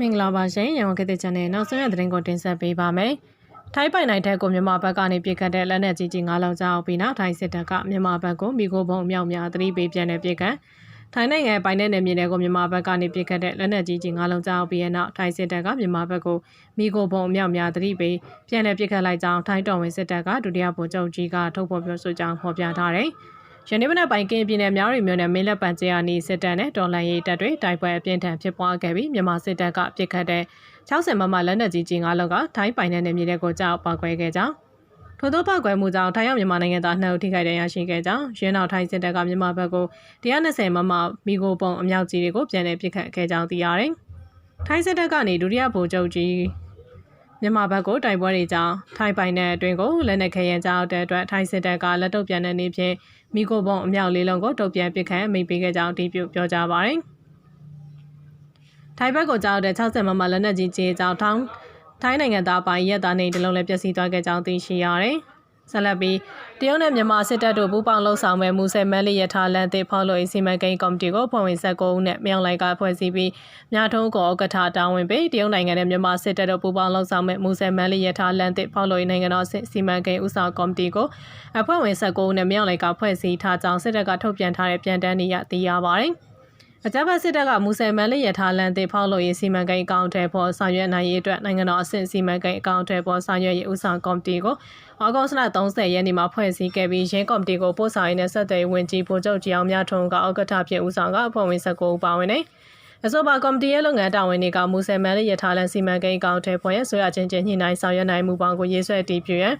မင်္ဂလာပါရှင်ရန်ကုန်ခေတ်သစ်ချန်နယ်နောက်ဆုံးရသတင်းကိုတင်ဆက်ပေးပါမယ်။ထိုင်းပိုင်နိုင်တဲ့ကိုမြန်မာဘက်ကနေပြစ်ခတ်တဲ့လက်နက်ကြီးကြီး၅လုံးကြောက်ပြီးနောက်ထိုင်းစစ်တပ်ကမြန်မာဘက်ကိုမိခိုးပုံအမြောက်များသတိပေးပြန်တဲ့ပြစ်ခတ်ထိုင်းနိုင်ငံပိုင်တဲ့နယ်မြေတွေကိုမြန်မာဘက်ကနေပြစ်ခတ်တဲ့လက်နက်ကြီးကြီး၅လုံးကြောက်ပြီးနောက်ထိုင်းစစ်တပ်ကမြန်မာဘက်ကိုမိခိုးပုံအမြောက်များသတိပေးပြန်တဲ့ပြစ်ခတ်လိုက်ကြောင်းထိုင်းတော်ဝင်စစ်တပ်ကဒုတိယဗိုလ်ချုပ်ကြီးကထုတ်ဖော်ပြောဆိုကြောင်းဖော်ပြထားတယ်။ ယနေ့မနက်ပိုင်းကင်းပြည်နယ်မြောက်ရီမြို့နယ်မင်းလက်ပံကျာနီစစ်တပ်နဲ့တော်လန်ရေးတပ်တွေတိုက်ပွဲအပြင်းထန်ဖြစ်ပွားခဲ့ပြီးမြန်မာစစ်တပ်ကပြစ်ခတ်တဲ့60မမလက်နက်ကြီးကြီး၅လောက်ကထိုင်းပိုင်တဲ့နယ်မြေတွေကိုကြောက်ပောက်ကွဲခဲ့ကြောင်းထို့သောပောက်ကွဲမှုကြောင့်ထိုင်းရောက်မြန်မာနိုင်ငံသားနှစ်ဦးထိခိုက်ဒဏ်ရာရှိခဲ့ကြောင်းရင်းနောက်ထိုင်းစစ်တပ်ကမြန်မာဘက်ကို120မမမီဂိုပုံအမြောက်ကြီးတွေကိုပြန်လည်ပစ်ခတ်ခဲ့ကြောင်းသိရတယ်။ထိုင်းစစ်တပ်ကနေဒုတိယဗိုလ်ချုပ်ကြီး မြန်မာဘက်ကိုတိုက်ပွဲတွေကြောင့်ထိုင်းပိုင်တဲ့အတွင်းကိုလက်နက်ခဲယံကြောက်တဲ့အတွက်ထိုင်းစစ်တပ်ကလက်တုပ်ပြန်တဲ့နေ့ဖြင့်မိခိုဘုံအမြောက်လေးလုံးကိုတုပ်ပြန်ပစ်ခတ်မိပေးခဲ့ကြောင်းအတည်ပြုပြောကြားပါတယ်။ထိုင်းဘက်ကိုကြောက်တဲ့60မမလက်နက်ကြီးကြီးကြောင့်ထောင်းထိုင်းနိုင်ငံသားပိုင်းရက်သားနေတလုံးလည်းပျက်စီးသွားခဲ့ကြောင်းသိရှိရတယ်။ ဆက်လက်ပြီးတရုတ်နဲ့မြန်မာစစ်တပ်တို့ပူးပေါင်းလှုပ်ဆောင်မဲ့မူဆယ်မန်လီရထားလန်သေးဖောက်လို့စီမံကိန်းကော်မတီကိုဖွဲ့ဝင်19ဦးနဲ့မြောင်လိုက်ကဖွဲ့စည်းပြီးမြထုံးကောဥက္ကဋ္ဌတာဝန်ပေးတရုတ်နိုင်ငံနဲ့မြန်မာစစ်တပ်တို့ပူးပေါင်းလှုပ်ဆောင်မဲ့မူဆယ်မန်လီရထားလန်သေးဖောက်လို့နိုင်ငံတော်စီမံကိန်းဦးဆောင်ကော်မတီကိုအဖွဲ့ဝင်19ဦးနဲ့မြောင်လိုက်ကဖွဲ့စည်းထားကြောင်းစစ်တပ်ကထုတ်ပြန်ထားတဲ့ပြန်တမ်းနေရသိရပါတယ်။ အကြမ်းဖက်စစ်တပ်ကမူဆယ်မန်လေးရထားလန်တေဖောက်လို့ရေးစီမံကိန်းအကောင့်ထဲပေါ်ဆောင်ရွက်နိုင်ရေးအတွက်နိုင်ငံတော်အဆင့်စီမံကိန်းအကောင့်ထဲပေါ်ဆောင်ရွက်ရေးဦးဆောင်ကော်မတီကိုဩဂုတ်လ30ရက်နေ့မှာဖွဲ့စည်းခဲ့ပြီးရင်းကော်မတီကိုပို့ဆောင်ရေးနဲ့ဆက်သွယ်ဝင်ကြီးဗိုလ်ချုပ်ကြီးအောင်မြထွန်းကဥက္ကဋ္ဌဖြစ်ဦးဆောင်ကအဖွဲ့ဝင်19ဦးပါဝင်နေအဆိုပါကော်မတီရဲ့လုပ်ငန်းတာဝန်တွေကမူဆယ်မန်လေးရထားလန်စီမံကိန်းအကောင့်ထဲပေါ်ရဆိုရချင်းချင်းညှိနှိုင်းဆောင်ရွက်နိုင်မှုပေါင်းကိုရေးဆွဲတည်ပြရန်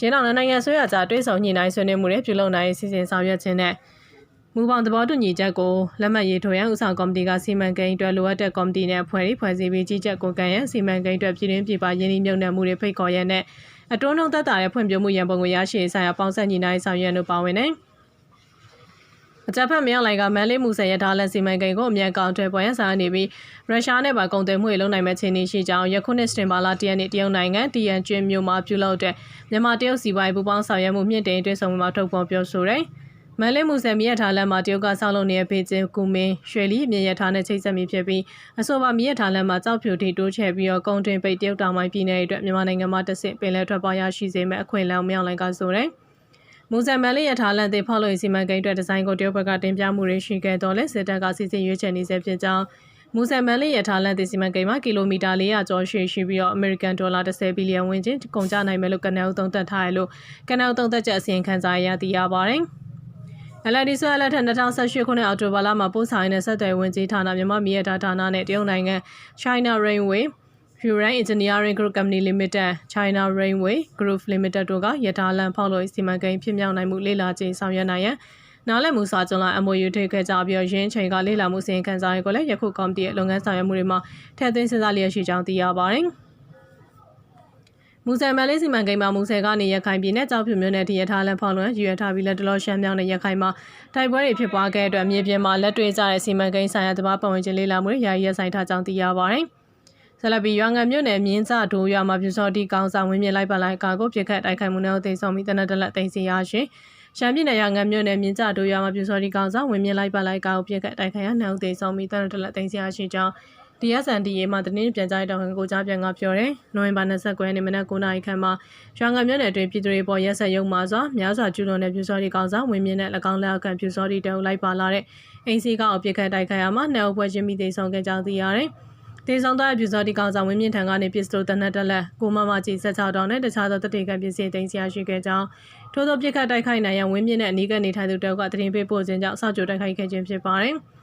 ရင်းတော်နိုင်ငံဆွေးရကြတွဲဆောင်ညှိနှိုင်းဆွေးနွေးမှုတွေပြုလုပ်နိုင်စီစဉ်ဆောင်ရွက်ခြင်းနဲ့ မူပေါင်းသဘောတူညီချက်ကိုလက်မှတ်ရေးထိုးရန်ဥဆောင်ကော်မတီကစီမံကိန်းအတွက်လိုအပ်တဲ့ကော်မတီနဲ့ဖွဲ့ပြီးဖွဲ့စည်းပြီးကြီးကြပ်ကိုကံရန်စီမံကိန်းအတွက်ပြည်တွင်းပြည်ပရင်းနှီးမြှုပ်နှံမှုတွေဖိတ်ခေါ်ရန်နဲ့အတွန်းလုံးသက်တာတဲ့ဖွံ့ဖြိုးမှုရန်ပုံကိုရရှိဆိုင်ရာပေါင်းဆက်ညီနိုင်ဆောင်ရွက်လို့ပါဝင်တယ်အကြပ်ဖက်မြောက်လိုက်ကမန်လေးမူဆယ်ရထားလက်စီမံကိန်းကိုအမြန်ကောင်ထွဲပေါ်ရန်ဆောင်နေပြီးရုရှားနဲ့ပါကုန်သွယ်မှုတွေလုပ်နိုင်မဲ့ခြေနေရှိကြောင်းယခုနှစ်စတင်ဘာလတရက်နေ့တရုတ်နိုင်ငံတီယန်ကျွန်းမြို့မှာပြုလုပ်တဲ့မြန်မာတရုတ်စီပွားရေးပူးပေါင်းဆောင်ရွက်မှုမြင့်တင်တွဲဆောင်မှုမှာထုတ်ဖော်ပြောဆိုတယ်။ မန်လေးမူဆယ်မြရထားလမ်းမှာတရုတ်ကဆောက်လုပ်နေတဲ့ဖေးကျင်းကူမင်းရွှေလီမြရထားနဲ့ချိတ်ဆက်မိဖြစ်ပြီးအဆိုပါမြရထားလမ်းမှာကြောက်ဖြူထိတိုးချဲ့ပြီးတော့ကုန်းတွင်ပိတ်တရုတ်တောင်ပိုင်းပြည်နယ်အတွက်မြန်မာနိုင်ငံမှာတဆင့်ပင်လယ်ထွက်ပေါ်ရရှိစေမဲ့အခွင့်အလမ်းမြောက်လိုက်ကဆိုတဲ့မူဆယ်မန်လေးရထားလမ်းတွေဖောက်လို့စီမံကိန်းအတွက်ဒီဇိုင်းကိုတရုတ်ဘက်ကတင်ပြမှုတွေရှိခဲ့တော့လဲစစ်တပ်ကစီစဉ်ရွေးချယ်နေစေဖြစ်ကြောင်းမူဆယ်မန်လေးရထားလမ်းတွေစီမံကိန်းမှာကီလိုမီတာ400ကျော်ရှိရှိပြီးတော့အမေရိကန်ဒေါ်လာ10ဘီလီယံဝန်းကျင်ကုန်ကျနိုင်မယ်လို့ကနအုံသုံးသပ်ထားရလို့ကနအုံသုံးသပ်ချက်အစီရင်ခံစာရသိရပါတယ်။ LND ဆွဲလက်ထက်2018ခုနှစ်အောက်တိုဘာလမှာပို့ဆောင်တဲ့ဆက်သွယ်ဝင်ကြီးဌာနမြန်မာမြေတာဌာနနဲ့တရုတ်နိုင်ငံ China Railway Huron Engineering Group Company Limited China Railway Group Limited တို့ကရထားလမ်းဖောက်လို့စီမံကိန်းဖြစ်မြောက်နိုင်မှုလေ့လာခြင်းဆောင်ရွက်နိုင်ရန်နားလည်မှုစာချုပ်လာ MOU ထိခဲ့ကြပြီးရင်းချိန်ကလေ့လာမှုစီရင်ခံစာတွေကိုလည်းယခုကော်မတီရဲ့လုပ်ငန်းဆောင်ရွက်မှုတွေမှာထည့်သွင်းစဉ်းစားလျက်ရှိကြောင်းသိရပါတယ်။ မူဆယ်မလေးစီမံကိန်းမှာမူဆယ်ကနေရခိုင်ပြည်နယ်ကြောက်ဖြူမြို့နယ်တရထားလန်ဖောင်းလွန်ရွေထားပြီးလက်တလောရှမ်းမြောင်းနဲ့ရခိုင်မှာတိုက်ပွဲတွေဖြစ်ပွားခဲ့တဲ့အတွက်မြေပြင်မှာလက်တွေ့ကြတဲ့စီမံကိန်းဆိုင်ရာတဘာပတ်ဝန်းကျင်လေးလာမှုတွေယာယီရဆိုင်ထားကြောင်းသိရပါတယ်။ဆလဘီရွာငံမြို့နယ်မြင်းစဒိုရွာမှာပြူစောတိကောင်းဆောင်ဝင်းမြင့်လိုက်ပါလိုက်ကာကိုပြစ်ခတ်တိုက်ခိုက်မှုနဲ့သိဆောင်ပြီးတနက်တလက်သိမ်းစီရရှင်ရှမ်းပြည်နယ်ရငံမြို့နယ်မြင်းကြဒိုရွာမှာပြူစောတိကောင်းဆောင်ဝင်းမြင့်လိုက်ပါလိုက်ကာကိုပြစ်ခတ်တိုက်ခိုက်ရနှောက်သိဆောင်ပြီးတနက်တလက်သိမ်းစီရရှင်ကြောင်း DSNDA မှာတနင်္ပြန်ကြားတောင်ခံကိုကြားပြန်ကပြောတယ်။နိုဝင်ဘာ29ရက်နေ့မနက်9:00နာရီခန့်မှာရွာငံမြို့နယ်အတွင်းပြည်သူတွေပေါ်ရက်ဆက်ရုံမှာစွာများစွာကျူးလွန်တဲ့ပြူစောတိကောင်စားဝင်မြင့်တဲ့၎င်းလက်အောက်ကပြူစောတိတုံလိုက်ပါလာတဲ့အင်းစီကအပြစ်ခတ်တိုက်ခိုက်ရမှာနှဲအဖွဲချင်းမိသိဆောင်ခဲ့ကြောင်းသိရတယ်။တေဆောင်သားပြူစောတိကောင်ဆောင်ဝင်မြင့်ထံကနေပစ္စတိုတနက်တက်လက်ကိုမမကြီး16တောင်းနဲ့တခြားသောတတိကပစ္စည်းသိမ်းဆရာရှိခဲ့ကြောင်းထို့သောပြစ်ခတ်တိုက်ခိုက်နိုင်ရန်ဝင်မြင့်တဲ့အနီးကနေထိုင်သူတောက်ကတရင်ပေးပို့ခြင်းကြောင့်စောက်ကြိုတိုက်ခိုက်ခဲ့ခြင်းဖြစ်ပါတယ်။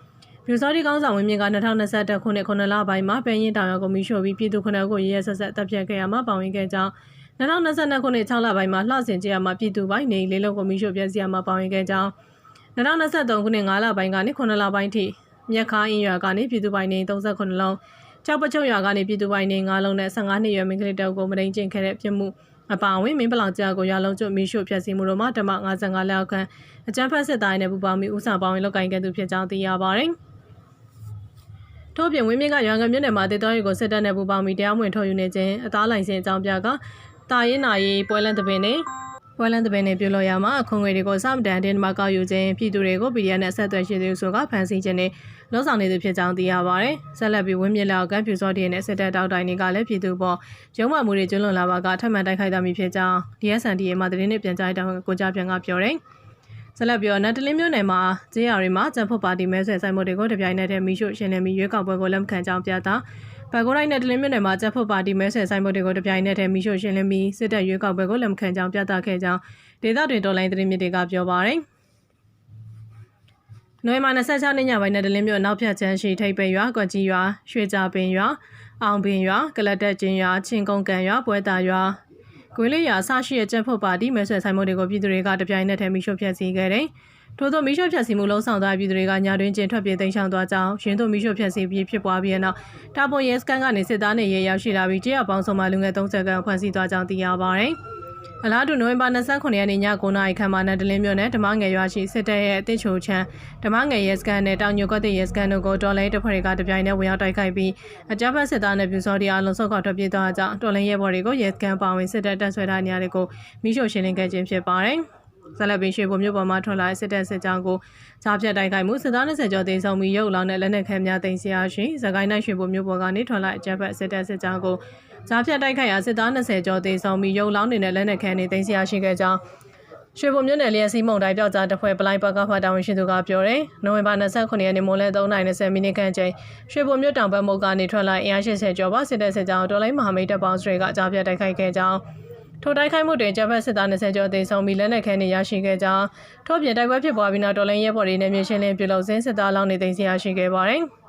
မြူစောတိကောင်းဆောင်ဝင်းမြင့်က2021ခုနှစ်9လပိုင်းမှာပင်ရင်တောင်ရောက်ကိုမိရှို့ပြီးပြည်သူခုနှစ်ကိုရရဆက်ဆက်တပ်ဖြတ်ခဲ့ရမှာပါဝင်ခဲ့ကြောင်း2022ခုနှစ်6လပိုင်းမှာလှဆင်ကျရမှာပြည်သူပိုင်းနေလေးလုံးကိုမိရှို့ပြစီရမှာပါဝင်ခဲ့ကြောင်း2023ခုနှစ်9လပိုင်းကနေ9လပိုင်းထိမြက်ခါအင်းရွာကနေပြည်သူပိုင်းနေ38လုံးကြောက်ပချုံရွာကနေပြည်သူပိုင်းနေ9လုံးနဲ့15နှစ်ရွယ်မိန်းကလေးတောက်ကိုမတိန်ကျင့်ခဲ့တဲ့ပြမှုအပါအဝင်မင်းပလောင်ကြားကိုရွာလုံးကျွတ်မီးရှို့ဖျက်ဆီးမှုတို့မှာဓမ္မ55လောက်ခန့်အကြမ်းဖက်စစ်သားတွေနဲ့ပူးပေါင်းပြီးဥဆောင်ပေါင်းဝင်လုပ်ကိုင်ခဲ့သူဖြစ်ကြောင်းသိရပါတယ်။ ထို့ပြင်ဝင်းမြင့်ကရွာငံမြို့နယ်မှာဒေသရေးကိုစစ်တပ်နဲ့ပူးပေါင်းပြီးတရားဝင်ထုတ်ယူနေခြင်းအသားလိုင်စင်အကြောင်းပြကတာရင်နာရေးပွဲလန်းတပင်နဲ့ဝဲလန်တပင်းနဲ့ပြုလို့ရမှာအခွန်ငွေတွေကိုစမတန်တင်မှာကောက်ယူခြင်းပြည်သူတွေကို PDF နဲ့ဆက်သွယ်ရှိသူဆိုကဖန်ဆီးခြင်းနဲ့လုံဆောင်နေသူဖြစ်ကြောင်းသိရပါတယ်။ဆက်လက်ပြီးဝင်းမြစ်လောက်ကပြူစောတည်နဲ့စစ်တပ်တောက်တိုင်တွေကလည်းပြည်သူပေါ်ရုံးမှမှုတွေကျွလွန်လာပါကထပ်မံတိုက်ခိုက်တာမျိုးဖြစ်ကြောင်း DSNDA မှာသတင်းနဲ့ပြန်ကြားတောင်းကိုကြပြန်ကပြောတယ်။ ဆက်လက်ပြီးတော့နတ်တလင်းမြို့နယ်မှာကျေးရွာတွေမှာဂျမ်ဖို့ပါတီမဲဆွယ်ဆိုင်မှုတွေကိုတပြိုင်နက်တည်းမီးရှို့ရှင်းလင်းပြီးရွေးကောက်ပွဲကိုလက်မခံကြောင်းပြတာဘက်ကိုတိုင်းနဲ့တလင်းမြို့နယ်မှာဂျက်ဖို့ပါတီမဲဆွယ်ဆိုင်မှုတွေကိုတပြိုင်နက်တည်းမီးရှို့ရှင်းလင်းပြီးစစ်တပ်ရွေးကောက်ပွဲကိုလက်မခံကြောင်းပြသခဲ့ကြောင်းဒေသတွင်တော်လိုင်းသတင်းမြစ်တွေကပြောပါရယ်။နိုဝင်ဘာ26ရက်ညပိုင်းနဲ့တလင်းမြို့နောက်ဖြတ်ချမ်းရှိထိပ်ပိန်ရွာကွက်ကြီးရွာရွှေကြပင်ရွာအောင်ပင်ရွာကလတ်တက်ကျင်းရွာချင်းကုန်းကန်ရွာပွဲတာရွာ ကွေးလေးရွာဆရှိရဲ့ကျက်ဖို့ပါတီမဲဆွယ်ဆိုင်မှုတွေကိုပြည်သူတွေကတပြိုင်နက်တည်းမီးရှို့ဖျက်ဆီးခဲ့တယ်။ထို့သောမီးရှို့ဖျက်ဆီးမှုလုံးဆောင်သွားပြည်သူတွေကညာတွင်ကျင်းထွက်ပြေးသိမ်းဆောင်သွားကြောင်းရင်းတို့မီးရှို့ဖျက်ဆီးပြီးဖြစ်ပွားပြီးတဲ့နောက်တာပွန်ရဲစကန်ကနေစစ်သားနဲ့ရဲရောက်ရှိလာပြီးတရပေါင်းစုံမှလူငယ်30ခန့်ဖမ်းဆီးသွားကြောင်းသိရပါတယ်။ အလားတူနိုဝင်ဘာ29ရက်နေ့ည9:00နာရီခန့်မှာနန္ဒလင်းမြို့နယ်ဓမ္မငယ်ရွာရှိစစ်တပ်ရဲ့အသစ်ချိုချမ်းဓမ္မငယ်ရဲစကန်နဲ့တောင်ညိုကွက်တဲ့ရဲစကန်တို့ကိုတော်လိုင်းတပ်ဖွဲ့တွေကတပြိုင်တည်းဝင်ရောက်တိုက်ခိုက်ပြီးအကြမ်းဖက်စစ်သားနဲ့ပြူစောတီအားလုံးစုတ်ခွာထွက်ပြေးသွားကြောင်းတော်လိုင်းရဲဘော်တွေကိုရဲစကန်ပါဝင်စစ်တပ်တပ်ဆွဲထားနေရတဲ့ကိုမိရှို့ရှင်းလင်းခဲ့ခြင်းဖြစ်ပါတယ်။ ဆက်လက်ပြီးရွှေဘုံမြို့ပေါ်မှာထွက်လာတဲ့စစ်တပ်စစ်ကြောင်းကိုကြားဖြတ်တိုက်ခိုက်မှုစစ်သား20ကျော်တင်ဆောင်ပြီးရုပ်လောင်တဲ့လက်နက်ခဲများတင်စီရရှိသခိုင်းနိုင်ရွှေဘုံမြို့ပေါ်ကနေထွက်လာတဲ့အကြမ်းဖက်စစ်တပ်စစ်ကြောင်းကိုကြားဖြတ်တိုက်ခိုက်ရာစစ်သား20ကျော်တင်ဆောင်ပြီးရုပ်လောင်နေတဲ့လက်နက်ခဲတွေတင်စီရရှိခဲ့ကြောင်းရွှေဘုံမြို့နယ်လျက်စီးမုံတိုင်းပြောက်ကြားတပ်ဖွဲ့ပလိုင်းဘက်ကဖတာဝန်ရှိသူကပြောတယ်။နိုဝင်ဘာ29ရက်နေ့မိုးလဲ3:20မိနစ်ခန့်ချိန်ရွှေဘုံမြို့တောင်ဘက်မုတ်ကနေထွက်လာအင်အား80ကျော်ပါစစ်တပ်စစ်ကြောင်းတော်လိုင်းမဟာမိတ်တပ်ပေါင်းစုတွေကကြားဖြတ်တိုက်ခိုက်ခဲ့ကြောင်း ထိုတိုက်ခိုက်မှုတွင်ဂျပန်စစ်သား20ကျော်သေဆုံးပြီးလက်နက်ခဲတွေရရှိခဲ့ကြောင်းထို့ပြင်တိုက်ပွဲဖြစ်ပွားပြီးနောက်တော်လိုင်းရဲဘော်တွေနဲ့မြေရှင်းလင်းပြုလုပ်စင်းစစ်သားလောင်းနေသိမ်းဆရာရှိခဲ့ပါတယ်။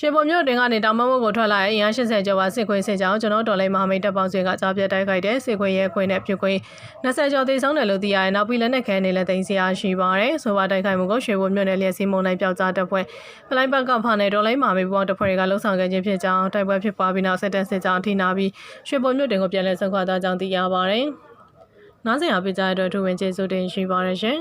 ရွှေဘုံမြို့တင်ကနေတောင်မမုတ်ကိုထွက်လာတဲ့အင်အား80ကျော်ပါစစ်ခွေးစစ်ကြောင်းကျွန်တော်တော်လိုင်းမဟာမိတ်တပ်ပေါင်းစုကကြားပြတ်တိုက်ခိုက်တဲ့စစ်ခွေးရဲခွေးနဲ့ပြုတ်ခွေး20ကျော်သေဆုံးတယ်လို့သိရတယ်။နောက်ပြီးလက်နက်ခဲတွေလည်းသိမ်းဆရာရှိပါတယ်။ဆိုပါတိုက်ခိုက်မှုကိုရွှေဘုံမြို့နယ်လျက်စီမုံတိုင်းပြောက်ကြားတပ်ဖွဲ့ပလိုင်းဘက်ကဖာနယ်တော်လိုင်းမဟာမိတ်ပေါင်းတပ်ဖွဲ့တွေကလှုပ်ဆောင်ခဲ့ခြင်းဖြစ်ကြောင်းတိုက်ပွဲဖြစ်ပွားပြီးနောက်စစ်တပ်စစ်ကြောင်းထိနာပြီးရွှေဘုံမြို့တင်ကိုပြန်လည်ဆုတ်ခွာသွားကြောင်းသိရပါတယ်။နားဆင်အားပေးကြတဲ့အတွက်ထူဝင်ကျေးဇူးတင်ရှိပါရရှင်